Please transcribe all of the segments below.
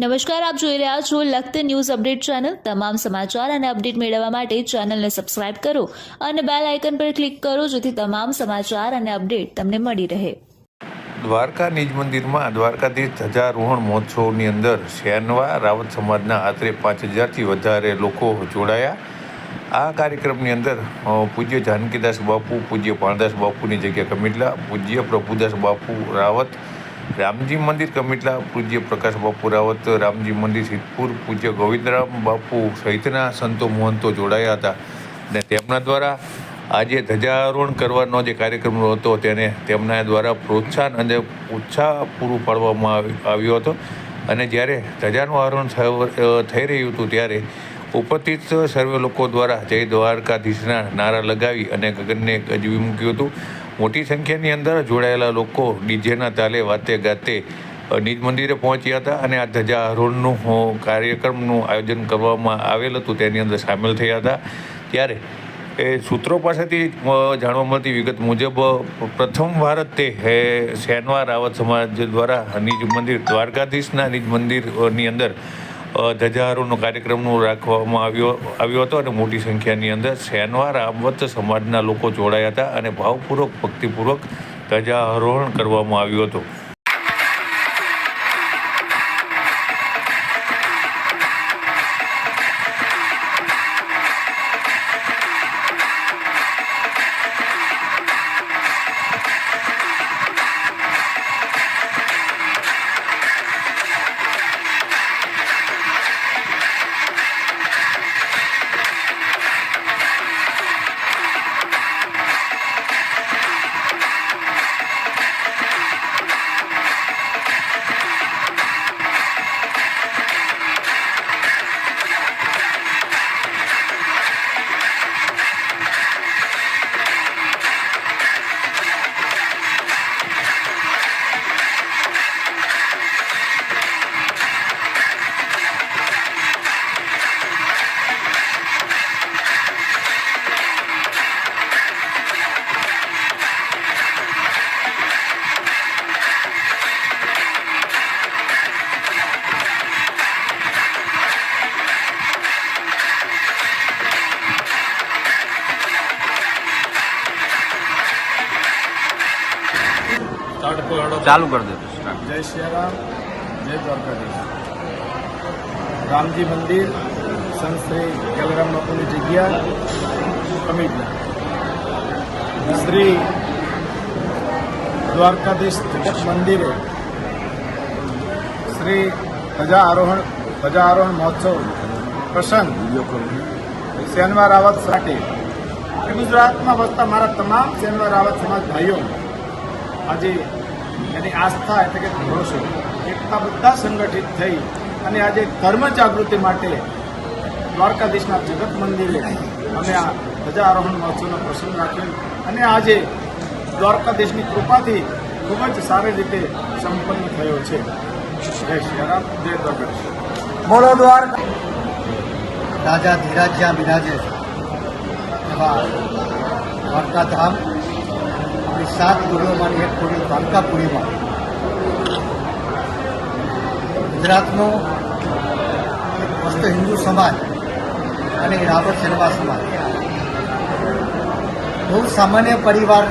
નમસ્કાર, આપ જોઈ રહ્યા છો લખત ન્યૂઝ અપડેટ ચેનલ. તમામ સમાચાર અને અપડેટ મેળવવા માટે ચેનલને સબસ્ક્રાઇબ કરો અને બેલ આઇકન પર ક્લિક કરો જેથી તમામ સમાચાર અને અપડેટ તમને મળી રહે. દ્વારકા નિજ મંદિરમાં દ્વારકાધીશ ધજારોહણ મહોત્સવની અંદર શહેનવા રાવત સમાજના આશરે પાંચ હજારથી વધારે લોકો જોડાયા. આ કાર્યક્રમની અંદર પૂજ્ય જાનકીદાસ બાપુ, પૂજ્ય પાણદાસ બાપુની જગ્યા કમિટલા, પૂજ્ય પ્રભુદાસ બાપુ, રાવત રામજી મંદિર કમિટલા પૂજ્ય પ્રકાશ બાપુ રાવત, રામજી મંદિર સિદ્ધપુર પૂજ્ય ગોવિંદરામ બાપુ સહિતના સંતો મહંતો જોડાયા હતા. અને તેમના દ્વારા આજે ધજારોહણ કરવાનો જે કાર્યક્રમ હતો તેને તેમના દ્વારા પ્રોત્સાહન અને ઉત્સાહ પૂરું પાડવામાં આવી- આવ્યો હતો. અને જ્યારે ધજાનું આરોહણ થઈ રહ્યું હતું ત્યારે ઉપસ્થિત સર્વે લોકો દ્વારા જય દ્વારકાધીશના નારા લગાવી અને ગગનને ગજવી મૂક્યું હતું. મોટી સંખ્યાની અંદર જોડાયેલા લોકો ડીજેના તાલે વાતે ગાતે નિજ મંદિરે પહોંચ્યા હતા અને આ ધજા આરોહણનું કાર્યક્રમનું આયોજન કરવામાં આવેલ હતું, તેની અંદર સામેલ થયા હતા. ત્યારે એ સૂત્રો પાસેથી જાણવા મળતી વિગત મુજબ પ્રથમ ભારત તે, હે સેનવા રાવત સમાજ દ્વારા નિજ મંદિર, દ્વારકાધીશના નિજ મંદિરની અંદર અ, ધજારોહણનો કાર્યક્રમનું રાખવામાં આવ્યો આવ્યો હતો અને મોટી સંખ્યાની અંદર સેનવા આમવત સમાજના લોકો જોડાયા હતા અને ભાવપૂર્વક ભક્તિપૂર્વક ધજારોહણ કરવામાં આવ્યું હતું. ચાલુ કરી દેતો જય સિયારામ જય દ્વારકાધીશ. રામજી મંદિર સંત શ્રી ગેલરામ બાપુની જગ્યા અમિતના શ્રી દ્વારકાધીશ મંદિરે શ્રી ધજા આરોહણ ધજા આરોહણ મહોત્સવ પ્રસંગ સેનવા રાવત સાથે. ગુજરાતમાં વસતા મારા તમામ શેનવાર રાવત સમાજ ભાઈઓ આજે એની આસ્થા એટલે કે ભરોસો, એકતા બધા સંગઠિત થઈ અને આજે ધર્મ જાગૃતિ માટે દ્વારકાધીશના જગત મંદિરે અમે આ ધ્વજારોહણ મહોત્સવનો પ્રસંગ રાખ્યો અને આજે દ્વારકાધીશની કૃપાથી ખૂબ જ સારી રીતે સંપન્ન થયો છે. જય શ્રીરામ જય દ્વારકાધીશ. બોલો રાજા ધીરાજ જ્યાં બિરાજે એવા દ્વારકાધામ, આપણી સાત પુરીઓમાંની પુરી દ્વારકાપુરીમાં ગુજરાતનો એક મસ્ત હિન્દુ સમાજ અને રાવત શેરવા સમાજ. બહુ સામાન્ય પરિવાર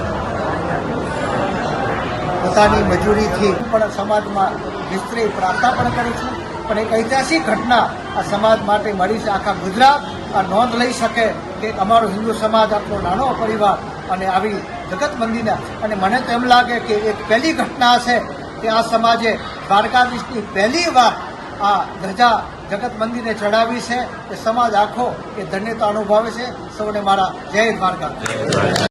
પોતાની મજૂરીથી પણ સમાજમાં વિસ્તરી પ્રાર્થના પણ કરી છે. પણ એક ઐતિહાસિક ઘટના આ સમાજ માટે મળી છે. આખા ગુજરાત આ નોંધ લઈ શકે કે અમારો હિન્દુ સમાજ આટલો નાનો પરિવાર અને આવી જગત મંદિરના અને મને તો એમ લાગે કે એક પહેલી ઘટના હશે કે આ સમાજે દ્વારકાધીશની પહેલી વાર આ ધજા જગત મંદિરને ચડાવી છે. એ સમાજ આખો એ ધન્યતા અનુભવે છે. સૌને મારા જય દ્વારકા.